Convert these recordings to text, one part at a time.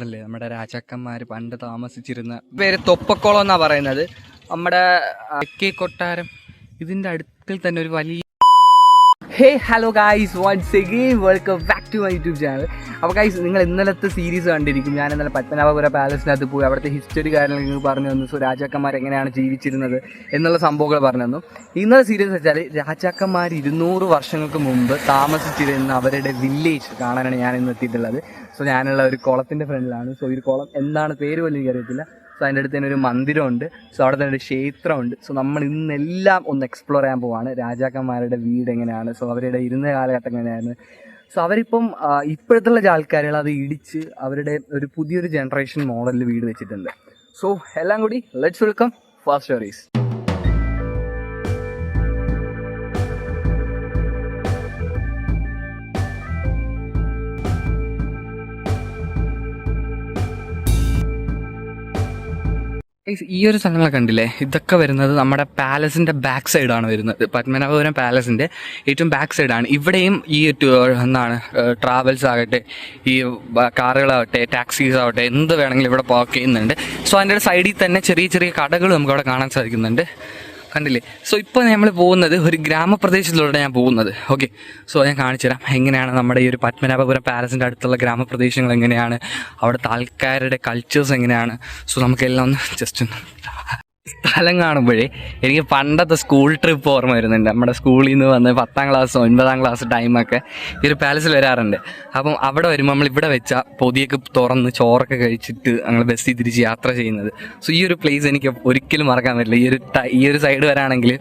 അല്ലേ നമ്മുടെ രാജാക്കന്മാർ പണ്ട് താമസിച്ചിരുന്ന പേര് തൊപ്പക്കുളം എന്നാ പറയുന്നത്. നമ്മുടെ തെക്കേ കൊട്ടാരം ഇതിന്റെ അടുത്തിൽ തന്നെ ഒരു വലിയ hey hello guys once again welcome back to my YouTube channel അപ്പോൾ കൈസ് നിങ്ങൾ ഇന്നലത്തെ സീരീസ് കണ്ടിരിക്കും. ഞാൻ ഇന്നലെ പത്മനാഭപുര പാലസിനകത്ത് പോയി. അവിടുത്തെ ഹിസ്റ്ററി കാര്യങ്ങൾ പറഞ്ഞു തന്നു. സോ രാജാക്കന്മാർ എങ്ങനെയാണ് ജീവിച്ചിരുന്നത് എന്നുള്ള സംഭവങ്ങൾ പറഞ്ഞു തന്നു. ഇന്നലെ സീരീസ് വെച്ചാൽ രാജാക്കന്മാർ ഇരുന്നൂറ് വർഷങ്ങൾക്ക് മുമ്പ് താമസിച്ചിരുന്ന അവരുടെ വില്ലേജ് കാണാനാണ് ഞാൻ ഇന്ന് എത്തിയിട്ടുള്ളത്. സോ ഞാനുള്ള ഒരു കുളത്തിന്റെ ഫ്രണ്ടിലാണ് സോ ഈ കുളം എന്താണ് പേര് പോലും എനിക്കറിയത്തില്ല സോ അതിന്റെ അടുത്ത് തന്നെ ഒരു മന്ദിരമുണ്ട്. സോ അവിടെ തന്നെ ഒരു ക്ഷേത്രമുണ്ട്. സോ നമ്മൾ ഇന്നെല്ലാം ഒന്ന് എക്സ്പ്ലോർ ചെയ്യാൻ പോവാണ്. രാജാക്കന്മാരുടെ വീട് എങ്ങനെയാണ്? സോ അവരുടെ ഇരുന്ന കാലഘട്ടം എങ്ങനെയായിരുന്നു? സോ അവരിപ്പം ഇപ്പോഴത്തുള്ള ആൾക്കാരുകൾ അത് ഇടിച്ച് അവരുടെ ഒരു പുതിയൊരു ജനറേഷൻ മോഡലിൽ വീട് വെച്ചിട്ടുണ്ട്. സോ എല്ലാം കൂടി ലെറ്റ്സ് വെൽക്കം ഫാസ്റ്റ് സ്റ്റോറീസ് ഈ ഒരു സ്ഥലങ്ങളെ കണ്ടില്ലേ? ഇതൊക്കെ വരുന്നത് നമ്മുടെ പാലസിന്റെ ബാക്ക് സൈഡാണ് വരുന്നത്. പത്മനാഭപുരം പാലസിന്റെ ഏറ്റവും ബാക്ക് സൈഡാണ് ഇവിടെയും ഈ എന്താണ് ട്രാവൽസ് ആകട്ടെ ഈ കാറുകളാവട്ടെ ടാക്സീസ് ആവട്ടെ എന്ത് വേണമെങ്കിലും ഇവിടെ പാർക്ക് ചെയ്യുന്നുണ്ട്. സോ അതിന്റെ സൈഡിൽ തന്നെ ചെറിയ ചെറിയ കടകൾ നമുക്ക് അവിടെ കാണാൻ സാധിക്കുന്നുണ്ട്. കണ്ടില്ലേ? സോ ഇപ്പോൾ നമ്മൾ പോകുന്നത് ഒരു ഗ്രാമപ്രദേശത്തിലൂടെ ഞാൻ പോകുന്നത്. ഓക്കെ സോ ഞാൻ കാണിച്ചു തരാം. എങ്ങനെയാണ് നമ്മുടെ ഈ ഒരു പത്മനാഭപുരം പാലസിന്റെ അടുത്തുള്ള ഗ്രാമപ്രദേശങ്ങൾ എങ്ങനെയാണ്? അവിടുത്തെ ആൾക്കാരുടെ കൾച്ചേഴ്സ് എങ്ങനെയാണ്? സോ നമുക്കെല്ലാം ഒന്ന് ജസ്റ്റ് ഒന്ന് സ്ഥലം കാണുമ്പോഴേ എനിക്ക് പണ്ടത്തെ സ്കൂൾ ട്രിപ്പ് ഓർമ്മ വരുന്നുണ്ട്. നമ്മുടെ സ്കൂളിൽ നിന്ന് വന്ന് പത്താം ക്ലാസ് ഒൻപതാം ക്ലാസ് ടൈമൊക്കെ ഈ ഒരു പാലസിൽ വരാറുണ്ട്. അപ്പം അവിടെ വരുമ്പോൾ നമ്മൾ ഇവിടെ വെച്ച പൊതിയൊക്കെ തുറന്ന് ചോറൊക്കെ കഴിച്ചിട്ട് ഞങ്ങൾ ബസ്സിൽ തിരിച്ച് യാത്ര ചെയ്യുന്നത്. സോ ഈ ഒരു പ്ലേസ് എനിക്ക് ഒരിക്കലും മറക്കാൻ പറ്റില്ല. ഈ ഒരു ഈ ഒരു സൈഡ് വരാണെങ്കിൽ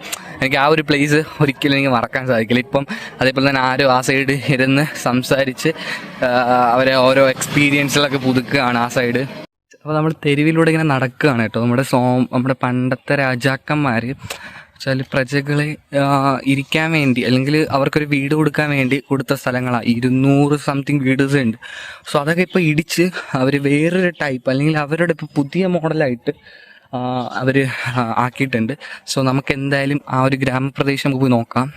എനിക്ക് ആ ഒരു പ്ലേസ് ഒരിക്കലും എനിക്ക് മറക്കാൻ സാധിക്കില്ല. ഇപ്പം അതേപോലെ തന്നെ ആരും ആ സൈഡ് ഇരുന്ന് സംസാരിച്ച് അവരെ ഓരോ എക്സ്പീരിയൻസിലൊക്കെ പുതുക്കുകയാണ് ആ സൈഡ് അപ്പോൾ നമ്മൾ തെരുവിലൂടെ ഇങ്ങനെ നടക്കുകയാണ് കേട്ടോ. നമ്മുടെ സോ നമ്മുടെ പണ്ടത്തെ രാജാക്കന്മാർ വെച്ചാൽ പ്രജകളെ ഇരിക്കാൻ വേണ്ടി അല്ലെങ്കിൽ അവർക്കൊരു വീട് കൊടുക്കാൻ വേണ്ടി കൊടുത്ത സ്ഥലങ്ങളാണ് ഇരുന്നൂറ് സംതിങ് വീഡ്സ് ഉണ്ട്. സോ അതൊക്കെ ഇപ്പോൾ ഇടിച്ച് അവർ വേറൊരു ടൈപ്പ് അല്ലെങ്കിൽ അവരുടെ ഇപ്പോൾ പുതിയ മോഡലായിട്ട് അവർ ആക്കിയിട്ടുണ്ട്. സോ നമുക്ക് എന്തായാലും ആ ഒരു ഗ്രാമപ്രദേശം പോയി നോക്കാം.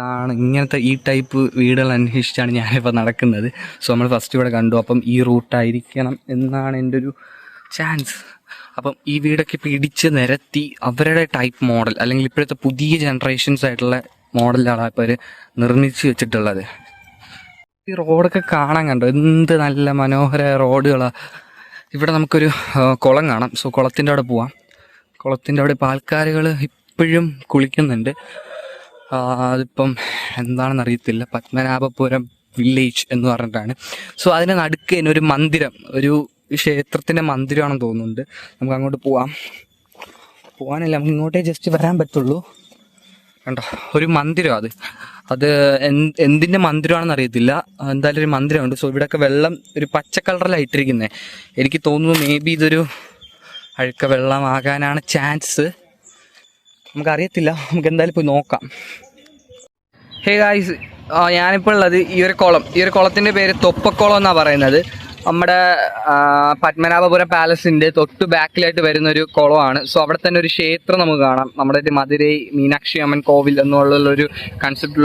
ഇതാണ് ഇങ്ങനത്തെ ഈ ടൈപ്പ് വീടുകൾ അന്വേഷിച്ചാണ് ഞാനിപ്പോൾ നടക്കുന്നത്. സോ നമ്മൾ ഫസ്റ്റ് ഇവിടെ കണ്ടു. അപ്പം ഈ റൂട്ടായിരിക്കണം എന്നാണ് എന്റെ ഒരു ചാൻസ് അപ്പം ഈ വീടൊക്കെ പിടിച്ച് നിരത്തി അവരുടെ ടൈപ്പ് മോഡൽ അല്ലെങ്കിൽ ഇപ്പോഴത്തെ പുതിയ ജനറേഷൻസ് ആയിട്ടുള്ള മോഡലാണ് ഇപ്പോൾ അവർ നിർമ്മിച്ച് വെച്ചിട്ടുള്ളത്. ഈ റോഡൊക്കെ കാണാൻ കണ്ടോ? എന്ത് നല്ല മനോഹര റോഡുകളാണ് ഇവിടെ നമുക്കൊരു കുളം കാണാം. സോ കുളത്തിന്റെ അവിടെ പോവാം. കുളത്തിന്റെ അവിടെ ആൾക്കാരുകൾ ഇപ്പോഴും കുളിക്കുന്നുണ്ട്. അതിപ്പം എന്താണെന്ന് അറിയത്തില്ല. പത്മനാഭപുരം വില്ലേജ് എന്ന് പറഞ്ഞിട്ടാണ്. സോ അതിന് നടുക്ക് തന്നെ ഒരു മന്ദിരം ഒരു ക്ഷേത്രത്തിന്റെ മന്ദിരമാണെന്ന് തോന്നുന്നുണ്ട്. നമുക്ക് അങ്ങോട്ട് പോവാം. പോകാനല്ല നമുക്ക് ഇങ്ങോട്ടേ ജസ്റ്റ് വരാൻ പറ്റുള്ളൂ. കണ്ടോ? ഒരു മന്ദിരം അത്. അത് എന്തിന്റെ മന്ദിരമാണെന്ന് അറിയത്തില്ല. എന്തായാലും ഒരു മന്ദിരമുണ്ട്. സോ ഇവിടെയൊക്കെ വെള്ളം ഒരു പച്ച കളറിലാണ് ഇട്ടിരിക്കുന്നത് എനിക്ക് തോന്നുന്നു മേ ബി ഇതൊരു അഴുക്ക വെള്ളമാകാനാണ് ചാൻസ് നമുക്കറിയത്തില്ല. നമുക്ക് എന്തായാലും പോയി നോക്കാം. ഹേ ഗായ്സ് ഞാനിപ്പോൾ ഉള്ളത് ഈ ഒരു കുളം. ഈ ഒരു കുളത്തിന്റെ പേര് തൊപ്പക്കുളം എന്നാണ് പറയുന്നത്. നമ്മുടെ പത്മനാഭപുരം പാലസിന്റെ തൊട്ട് ബാക്കിലായിട്ട് വരുന്ന ഒരു കുളമാണ്. സോ അവിടെ തന്നെ ഒരു ക്ഷേത്രം നമുക്ക് കാണാം. നമ്മുടെ ഒരു മധുരൈ മീനാക്ഷി അമ്മൻ കോവിൽ എന്നുള്ള ഒരു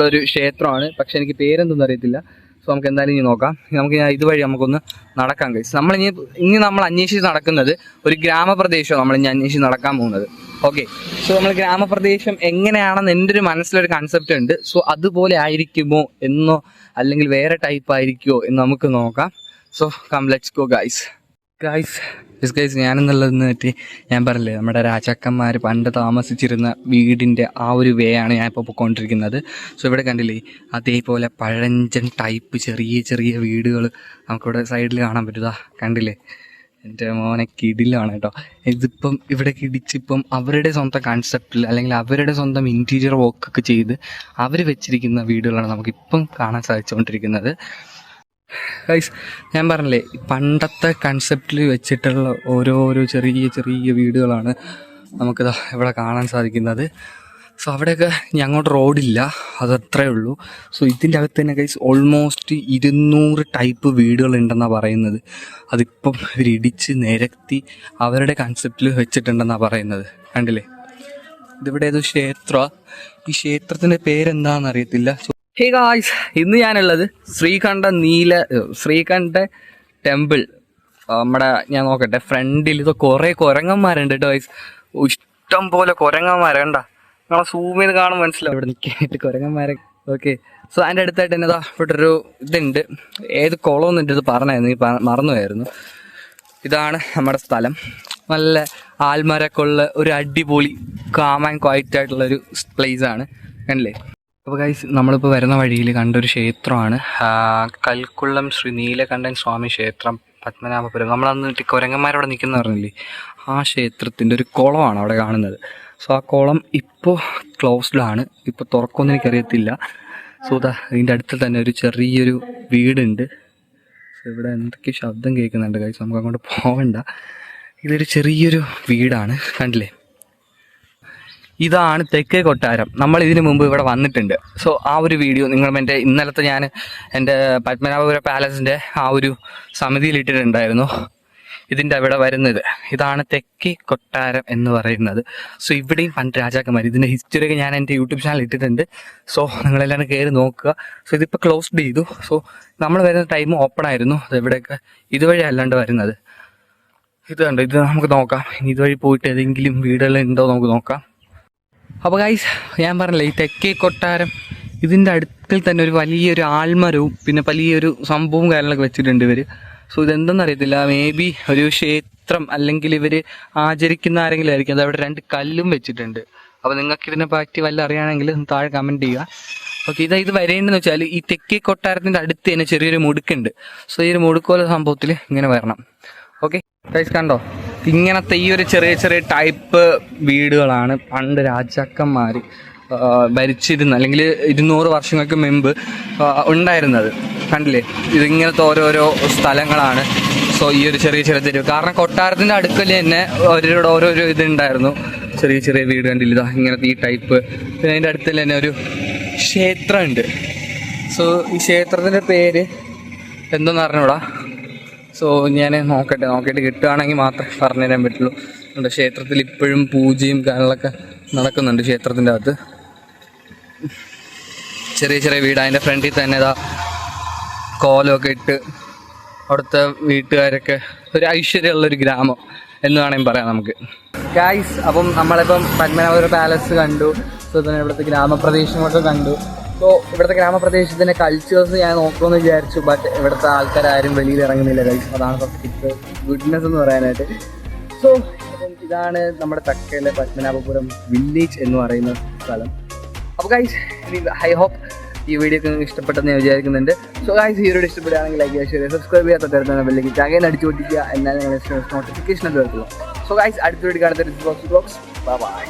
ഒരു ക്ഷേത്രമാണ്. പക്ഷെ എനിക്ക് പേരെന്തൊന്നും അറിയത്തില്ല. സോ നമുക്ക് എന്തായാലും ഇനി നോക്കാം. നമുക്ക് ഇതുവഴി നമുക്കൊന്ന് നടക്കാം കഴിച്ച് നമ്മൾ ഇനി ഇനി നമ്മൾ അന്വേഷിച്ച് നടക്കുന്നത് ഒരു ഗ്രാമപ്രദേശമാണ്. നമ്മൾ ഇനി അന്വേഷിച്ച് നടക്കാൻ പോകുന്നത്. ഓക്കെ സോ നമ്മൾ ഗ്രാമപ്രദേശം എങ്ങനെയാണെന്ന് എന്റെ ഒരു മനസ്സിലൊരു കൺസെപ്റ്റ് ഉണ്ട്. സോ അതുപോലെ ആയിരിക്കുമോ എന്നോ അല്ലെങ്കിൽ വേറെ ടൈപ്പ് ആയിരിക്കുമോ എന്ന് നമുക്ക് നോക്കാം. So come let's go guys guys yes guys ഞാനെന്നുള്ളതെന്ന് പറ്റി ഞാൻ പറഞ്ഞില്ലേ നമ്മുടെ രാജാക്കന്മാർ പണ്ട് താമസിച്ചിരുന്ന വീടിന്റെ ആ ഒരു വേ ആണ് ഞാൻ ഇപ്പോൾ പോയിക്കൊണ്ടിരിക്കുന്നത് സോ ഇവിടെ കണ്ടില്ലേ അതേപോലെ പഴഞ്ചൻ ടൈപ്പ് ചെറിയ ചെറിയ വീടുകൾ നമുക്കിവിടെ സൈഡിൽ കാണാൻ പറ്റുതാ കണ്ടില്ലേ? എന്റെ മോനെ കിടിലാണ് കേട്ടോ. ഇതിപ്പം ഇവിടെ കിടിച്ചിപ്പം അവരുടെ സ്വന്തം കൺസെപ്റ്റിൽ അല്ലെങ്കിൽ അവരുടെ സ്വന്തം ഇന്റീരിയർ വർക്കൊക്കെ ചെയ്ത് അവർ വെച്ചിരിക്കുന്ന വീടുകളാണ് നമുക്കിപ്പം കാണാൻ സാധിച്ചുകൊണ്ടിരിക്കുന്നത്. ഗൈസ് ഞാൻ പറഞ്ഞില്ലേ പണ്ടത്തെ കൺസെപ്റ്റിൽ വെച്ചിട്ടുള്ള ഓരോരോ ചെറിയ ചെറിയ വീടുകളാണ് നമുക്കിതാ ഇവിടെ കാണാൻ സാധിക്കുന്നത്. സോ അവിടെയൊക്കെ ഞങ്ങളുടെ റോഡില്ല അതത്രേ ഉള്ളൂ. സോ ഇതിന്റെ അകത്ത് തന്നെ ഗൈസ് ഓൾമോസ്റ്റ് ഇരുന്നൂറ് ടൈപ്പ് വീടുകൾ ഉണ്ടെന്നാണ് പറയുന്നത്. അതിപ്പം ഇവർ ഇടിച്ച് നിരത്തി അവരുടെ കൺസെപ്റ്റിൽ വെച്ചിട്ടുണ്ടെന്നാണ് പറയുന്നത്. കണ്ടില്ലേ? ഇതിവിടെ ഏതോ ക്ഷേത്ര. ഈ ക്ഷേത്രത്തിന്റെ പേരെന്താണെന്ന് അറിയത്തില്ല. ഹേ ഗായ്സ് ഇന്ന് ഞാനുള്ളത് ശ്രീകണ്ഠ നീല ശ്രീകണ്ഠ ടെമ്പിൾ നമ്മുടെ ഞാൻ നോക്കട്ടെ ഫ്രണ്ടിൽ ഇത് കുറേ കുരങ്ങന്മാരുണ്ട് കേട്ടോ ഗൈസ് ഇഷ്ടം പോലെ കുരങ്ങന്മാരെ നമ്മളെ സൂം ചെയ്ത് കാണുമ്പോൾ മനസ്സിലാവും. ഇവിടെ കുരങ്ങന്മാരെ. ഓക്കെ സോ അതിന്റെ അടുത്തായിട്ട് എന്നതാ? ഇവിടെ ഒരു ഇതുണ്ട്. ഏത് കുളം എന്നിട്ട് ഇത് പറഞ്ഞായിരുന്നു? ഈ മറന്നുമായിരുന്നു ഇതാണ് നമ്മുടെ സ്ഥലം. നല്ല ആൽമരക്കുള്ള ഒരു അടിപൊളി കാം ആൻഡ് ക്വയറ്റ് ആയിട്ടുള്ള ഒരു പ്ലേസ് ആണ്. കണ്ടില്ലേ? അപ്പോൾ ഗൈസ് നമ്മളിപ്പോൾ വരുന്ന വഴിയിൽ കണ്ടൊരു ക്ഷേത്രമാണ്. കൽക്കുളം ശ്രീ നീലകണ്ഠൻ സ്വാമി ക്ഷേത്രം പത്മനാഭപുരം. നമ്മളന്ന് കുരങ്ങന്മാരവിടെ നിൽക്കുന്ന പറഞ്ഞില്ലേ ആ ക്ഷേത്രത്തിന്റെ ഒരു കുളമാണ് അവിടെ കാണുന്നത്. സോ ആ കോളം ഇപ്പോൾ ക്ലോസ്ഡ് ആണ് ഇപ്പോൾ തുറക്കുമെന്ന് എനിക്കറിയത്തില്ല. സോ ദാ ഇതിന്റെ അടുത്ത് തന്നെ ഒരു ചെറിയൊരു വീടുണ്ട്. സോ ഇവിടെ എന്തൊക്കെ ശബ്ദം കേൾക്കുന്നുണ്ട് കഴിച്ച് നമുക്ക് അങ്ങോട്ട് പോകണ്ട ഇതൊരു ചെറിയൊരു വീടാണ് കണ്ടില്ലേ? ഇതാണ് തെക്കേ കൊട്ടാരം. നമ്മൾ ഇതിനു മുമ്പ് ഇവിടെ വന്നിട്ടുണ്ട്. സോ ആ ഒരു വീഡിയോ നിങ്ങൾ എന്റെ ഇന്നലത്തെ ഞാൻ എന്റെ പത്മനാഭപുര പാലസിന്റെ ആ ഒരു സമിതിയിൽ ഇട്ടിട്ടുണ്ടായിരുന്നു. ഇതിന്റെ അവിടെ വരുന്നത്. ഇതാണ് തെക്കേ കൊട്ടാരം എന്ന് പറയുന്നത്. സോ ഇവിടെയും പണ്ട് രാജാക്കന്മാർ ഇതിന്റെ ഹിസ്റ്ററിയൊക്കെ ഞാൻ എന്റെ യൂട്യൂബ് ചാനൽ ഇട്ടിട്ടുണ്ട്. സോ നിങ്ങളെല്ലാവരും കയറി നോക്കുക. സോ ഇതിപ്പോൾ ക്ലോസ്ഡ് ചെയ്തു. സോ നമ്മൾ വരുന്ന ടൈം ഓപ്പൺ ആയിരുന്നു. അത് ഇവിടെയൊക്കെ ഇതുവഴി അല്ലാണ്ട് വരുന്നത്. ഇത് കണ്ടോ? ഇത് നമുക്ക് നോക്കാം. ഇനി ഇതുവഴി പോയിട്ട് ഏതെങ്കിലും വീടുകൾ ഉണ്ടോ നമുക്ക് നോക്കാം. അപ്പോൾ ഗൈസ് ഞാൻ പറഞ്ഞില്ലേ ഈ തെക്കേ കൊട്ടാരം ഇതിന്റെ അടുത്തിൽ തന്നെ ഒരു വലിയൊരു ആൽമരവും പിന്നെ വലിയൊരു സംഭവവും കാര്യങ്ങളൊക്കെ വെച്ചിട്ടുണ്ട് ഇവർ സോ ഇതെന്തെന്നറിയത്തില്ല. മേ ബി ഒരു ക്ഷേത്രം അല്ലെങ്കിൽ ഇവർ ആചരിക്കുന്ന ആരെങ്കിലും ആയിരിക്കും. അത് അവിടെ രണ്ട് കല്ലും വെച്ചിട്ടുണ്ട്. അപ്പോൾ നിങ്ങൾക്ക് ഇതിനെ പറ്റി വല്ല അറിയാണെങ്കിൽ താഴെ കമന്റ് ചെയ്യുക. ഓക്കെ ഇതാ ഇത് വരേണ്ടതെന്ന് വെച്ചാൽ ഈ തെക്കേ കൊട്ടാരത്തിന്റെ അടുത്ത് തന്നെ ചെറിയൊരു മുടുക്കുണ്ട്. സോ ഈ ഒരു മുടുക്കോല സംഭവത്തിൽ ഇങ്ങനെ വരണം. ഓക്കെ കണ്ടോ? ഇങ്ങനത്തെ ഈ ഒരു ചെറിയ ചെറിയ ടൈപ്പ് വീടുകളാണ് പണ്ട് രാജാക്കന്മാർ ഭരിച്ചിരുന്ന അല്ലെങ്കിൽ ഇരുന്നൂറ് വർഷങ്ങൾക്ക് മുമ്പ് ഉണ്ടായിരുന്നത്. കണ്ടില്ലേ? ഇതിങ്ങനത്തെ ഓരോരോ സ്ഥലങ്ങളാണ്. സോ ഈ ഒരു ചെറിയ ചെറിയ തെരുവ്. കാരണം കൊട്ടാരത്തിന്റെ അടുക്കൽ തന്നെ ഓരോരുടെ ഓരോരോ ഇതുണ്ടായിരുന്നു. ചെറിയ ചെറിയ വീട് കണ്ടില്ല? ഇതാ ഇങ്ങനത്തെ ഈ ടൈപ്പ് പിന്നെ അതിന്റെ അടുത്തിൽ തന്നെ ഒരു ക്ഷേത്രമുണ്ട്. സോ ഈ ക്ഷേത്രത്തിന്റെ പേര് എന്തോന്ന് അറിഞ്ഞൂടാ? സോ ഞാൻ നോക്കട്ടെ നോക്കിയിട്ട് കിട്ടുകയാണെങ്കിൽ മാത്രമേ പറഞ്ഞു തരാൻ പറ്റുള്ളൂ. നമ്മുടെ ക്ഷേത്രത്തിൽ ഇപ്പോഴും പൂജയും കാര്യങ്ങളൊക്കെ നടക്കുന്നുണ്ട് ക്ഷേത്രത്തിന്റെ അകത്ത്. ചെറിയ ചെറിയ വീട് അതിന്റെ ഫ്രണ്ടിൽ തന്നെ ഇതാ കോലമൊക്കെ ഇട്ട് അവിടുത്തെ വീട്ടുകാരൊക്കെ ഒരു ഐശ്വര്യമുള്ളൊരു ഗ്രാമം എന്ന് വേണമെങ്കിൽ പറയാം നമുക്ക്. ഗായ്സ് അപ്പം നമ്മളിപ്പം പത്മനാഭപുര പാലസ് കണ്ടു. സോ തന്നെ ഇവിടുത്തെ ഗ്രാമപ്രദേശങ്ങളൊക്കെ കണ്ടു. സോ ഇവിടുത്തെ ഗ്രാമപ്രദേശത്തിന്റെ കൾച്ചേഴ്സ് ഞാൻ നോക്കുമെന്ന് വിചാരിച്ചു ബട്ട് ഇവിടുത്തെ ആൾക്കാരും വെളിയിൽ ഇറങ്ങുന്നില്ല ഗൈസ് അതാണ് ഗുഡ്നെസ് എന്ന് പറയാനായിട്ട്. സോ ഇതാണ് നമ്മുടെ തക്കയിലെ പത്മനാഭപുരം വില്ലേജ് എന്ന് പറയുന്ന സ്ഥലം. അപ്പോൾ ഗൈസ് ഐ ഹോപ്പ് ഈ വീഡിയോ ഒക്കെ നിങ്ങൾക്ക് ഇഷ്ടപ്പെട്ടെന്ന് ഞാൻ വിചാരിക്കുന്നുണ്ട്. സോ ഗൈസ് ഈ വീഡിയോ ഇഷ്ടപ്പെടുകയാണെങ്കിൽ ലൈക്ക് ചെയ്യുക സബ്സ്ക്രൈബ് ചെയ്യാത്ത തരുന്ന ബെല്ലേക്ക് ചകയിൽ അടിച്ചു പൊട്ടിക്കുക എന്നാലും നോട്ടിഫിക്കേഷൻ ഒക്കെ വരുത്തുള്ളൂ. സോ ഗൈസ് അടുത്ത വീഡിയോ കാണുന്ന ബോക്സ് ബോക്സ് ബൈ